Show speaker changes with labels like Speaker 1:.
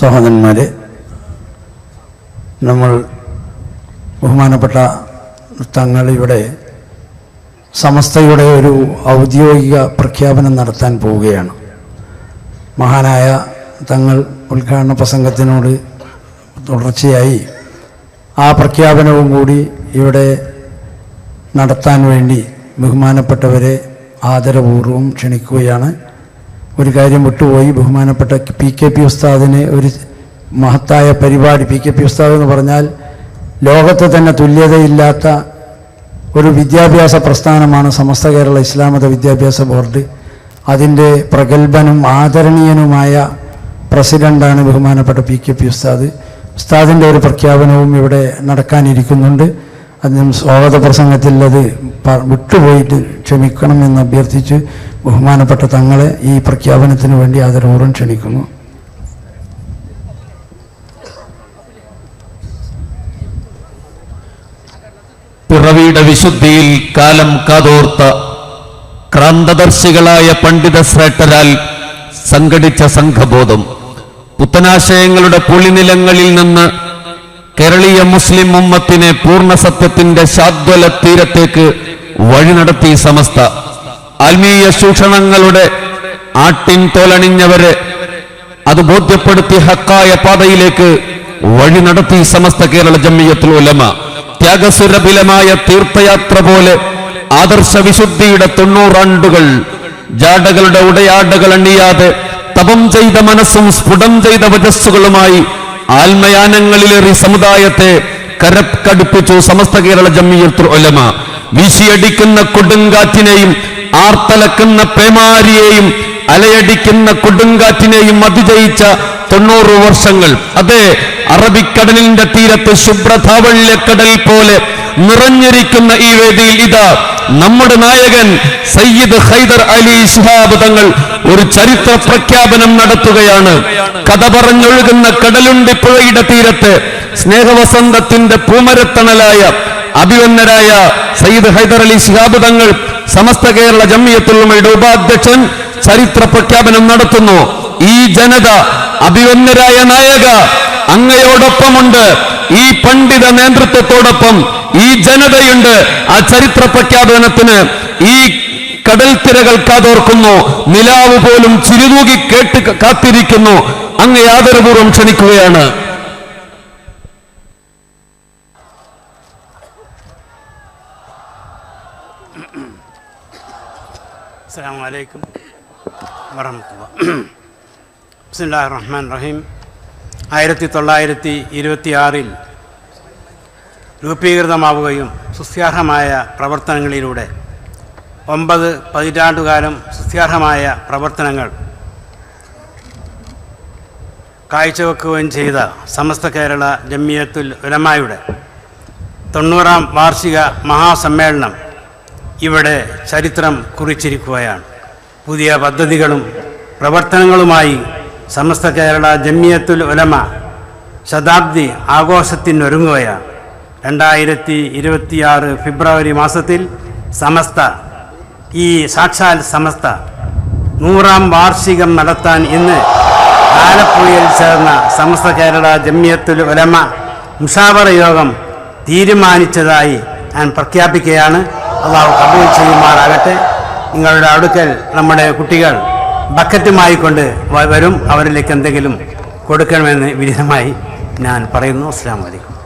Speaker 1: സഹോദരന്മാരെ നമ്മൾ ബഹുമാനപ്പെട്ട തങ്ങൾ ഇവിടെ സമസ്തയുടെ ഒരു ഔദ്യോഗിക പ്രഖ്യാപനം നടത്താൻ പോവുകയാണ്. മഹാനായ തങ്ങൾ ഉദ്ഘാടന പ്രസംഗത്തിനോട് തുടർച്ചയായി ആ പ്രഖ്യാപനവും കൂടി ഇവിടെ നടത്താൻ വേണ്ടി ബഹുമാനപ്പെട്ടവരെ ആദരപൂർവം ക്ഷണിക്കുകയാണ്. ഒരു കാര്യം വിട്ടുപോയി. ബഹുമാനപ്പെട്ട പി കെ പി ഉസ്താദിനെ ഒരു മഹത്തായ പരിപാടി. പി കെ പി ഉസ്താദ് എന്ന് പറഞ്ഞാൽ ലോകത്ത് തന്നെ തുല്യതയില്ലാത്ത ഒരു വിദ്യാഭ്യാസ പ്രസ്ഥാനമാണ് സമസ്ത കേരള ഇസ്ലാമത വിദ്യാഭ്യാസ ബോർഡ്. അതിന്റെ പ്രഗത്ഭനും ആദരണീയനുമായ പ്രസിഡന്റാണ് ബഹുമാനപ്പെട്ട പി കെ പി ഉസ്താദ്. ഉസ്താദിന്റെ ഒരു പ്രഖ്യാപനവും ഇവിടെ നടക്കാനിരിക്കുന്നുണ്ട്. അതിനും സ്വാഗത പ്രസംഗത്തിൽ അത് വിട്ടുപോയിട്ട് ക്ഷമിക്കണം എന്ന് അഭ്യർത്ഥിച്ച് ബഹുമാനപ്പെട്ട തങ്ങളെ ഈ പ്രഖ്യാപനത്തിന് വേണ്ടി ആദരപൂർവം ക്ഷണിക്കുന്നു.
Speaker 2: പിറവിയുടെ വിശുദ്ധിയിൽ കാലം കാതോർത്ത ക്രാന്തദർശികളായ പണ്ഡിത ശ്രേഷ്ഠരാൽ സംഘടിച്ച സംഘബോധം. പുത്തനാശയങ്ങളുടെ പുളിനിലങ്ങളിൽ നിന്ന് കേരളീയ മുസ്ലിം ഉമ്മത്തിനെ പൂർണ സത്യത്തിന്റെ ശാദ്വല തീരത്തേക്ക് വഴി നടത്തി സമസ്ത ആത്മീയ സൂക്ഷണങ്ങളുടെ ആട്ടിൻ തോലണിഞ്ഞവരെ അത് ബോധ്യപ്പെടുത്തി ഹക്കായ പാതയിലേക്ക് വഴി നടത്തി സമസ്ത കേരള ജമ്മിയത്തിൽ ഉലമ. ത്യാഗസുരഭിലമായ തീർത്ഥയാത്ര പോലെ ആദർശ വിശുദ്ധിയുടെ തൊണ്ണൂറാണ്ടുകൾ ജാടകളുടെ ഉടയാടകൾ അണിയാതെ തപം ചെയ്ത മനസ്സും സ്ഫുടം ചെയ്ത വജസ്സുകളുമായി ആത്മയാനങ്ങളിലേറി സമുദായത്തെ കരക്കടുപ്പിച്ചു സമസ്ത കേരള ജമ്മിയത്തുൽ ഉലമ. വീശിയടിക്കുന്ന കൊടുങ്കാറ്റിനെയും ആർത്തലക്കുന്ന പ്രേമാരിയെയും അലയടിക്കുന്ന കൊടുങ്കാറ്റിനെയും അതിജയിച്ച തൊണ്ണൂറ് വർഷങ്ങൾ. അതെ അറബിക്കടലിന്റെ തീരത്ത് ശുഭ്രധാവള്യക്കടൽ പോലെ നിറഞ്ഞിരിക്കുന്ന ഈ വേദിയിൽ ഇതാ നമ്മുടെ നായകൻ സയ്യിദ് ഹൈദർ അലി ശിഹാബ് തങ്ങൾ ഒരു ചരിത്ര പ്രഖ്യാപനം നടത്തുകയാണ്. കഥ പറഞ്ഞൊഴുകുന്ന കടലുണ്ടി പുഴയുടെ തീരത്ത് സ്നേഹവസന്തത്തിന്റെ പൂമരത്തണലായ അഭിവന്നരായ സയ്യിദ് ഹൈദർ അലി ശിഹാബ് തങ്ങൾ സമസ്ത കേരള ജമ്മിയത്തുള്ളമയുടെ ഉപാധ്യക്ഷൻ ചരിത്ര പ്രഖ്യാപനം നടത്തുന്നു. ഈ ജനത അഭിവന്നരായ നായക അങ്ങയോടൊപ്പമുണ്ട്. ഈ പണ്ഡിത നേതൃത്വത്തോടൊപ്പം ഈ ജനതയുണ്ട്. ആ ചരിത്ര പ്രഖ്യാപനത്തിന് ഈ കടൽ തിരകൾ കാതോർക്കുന്നു. നിലാവ് പോലും ചിരുതൂകി കേട്ട് കാത്തിരിക്കുന്നു. അങ്ങ് യാതൊരുപൂർവം ക്ഷണിക്കുകയാണ്.
Speaker 3: അസ്സാം الله بسم الله റഹ്മാൻ റഹീം ആയിരത്തി തൊള്ളായിരത്തി ഇരുപത്തിയാറിൽ രൂപീകൃതമാവുകയും സുസ്യാർഹമായ പ്രവർത്തനങ്ങളിലൂടെ ഒമ്പത് പതിറ്റാണ്ടുകാലം സുസ്യാർഹമായ പ്രവർത്തനങ്ങൾ കാഴ്ചവെക്കുകയും ചെയ്ത സമസ്ത കേരള ജമ്മിയത്തുൽ ഉലമായുടെ തൊണ്ണൂറാം വാർഷിക മഹാസമ്മേളനം ഇവിടെ ചരിത്രം കുറിച്ചിരിക്കുകയാണ്. പുതിയ പദ്ധതികളും പ്രവർത്തനങ്ങളുമായി സമസ്ത കേരള ജമിയത്തുൽ ഉലമ ശതാബ്ദി ആഘോഷത്തിനൊരുങ്ങുകയാണ്. രണ്ടായിരത്തി ഇരുപത്തിയാറ് ഫെബ്രുവരി മാസത്തിൽ സമസ്ത ഈ സാക്ഷാൽ സമസ്ത നൂറാം വാർഷികം നടത്താൻ ഇന്ന് ആലപ്പുഴയിൽ ചേർന്ന സമസ്ത കേരള ജമിയത്തുൽ ഉലമ മുഷാവറ യോഗം തീരുമാനിച്ചതായി ഞാൻ പ്രഖ്യാപിക്കുകയാണ്. അള്ളാഹു കബൂൽ ചെയ്യുമാറാകട്ടെ. നിങ്ങളുടെ അടുക്കൽ നമ്മുടെ കുട്ടികൾ ബക്കറ്റുമായി കൊണ്ട് വരും. അവരിലേക്ക് എന്തെങ്കിലും കൊടുക്കണമെന്ന് വിരുദ്ധമായി ഞാൻ പറയുന്നു. അസ്സാം വലൈക്കും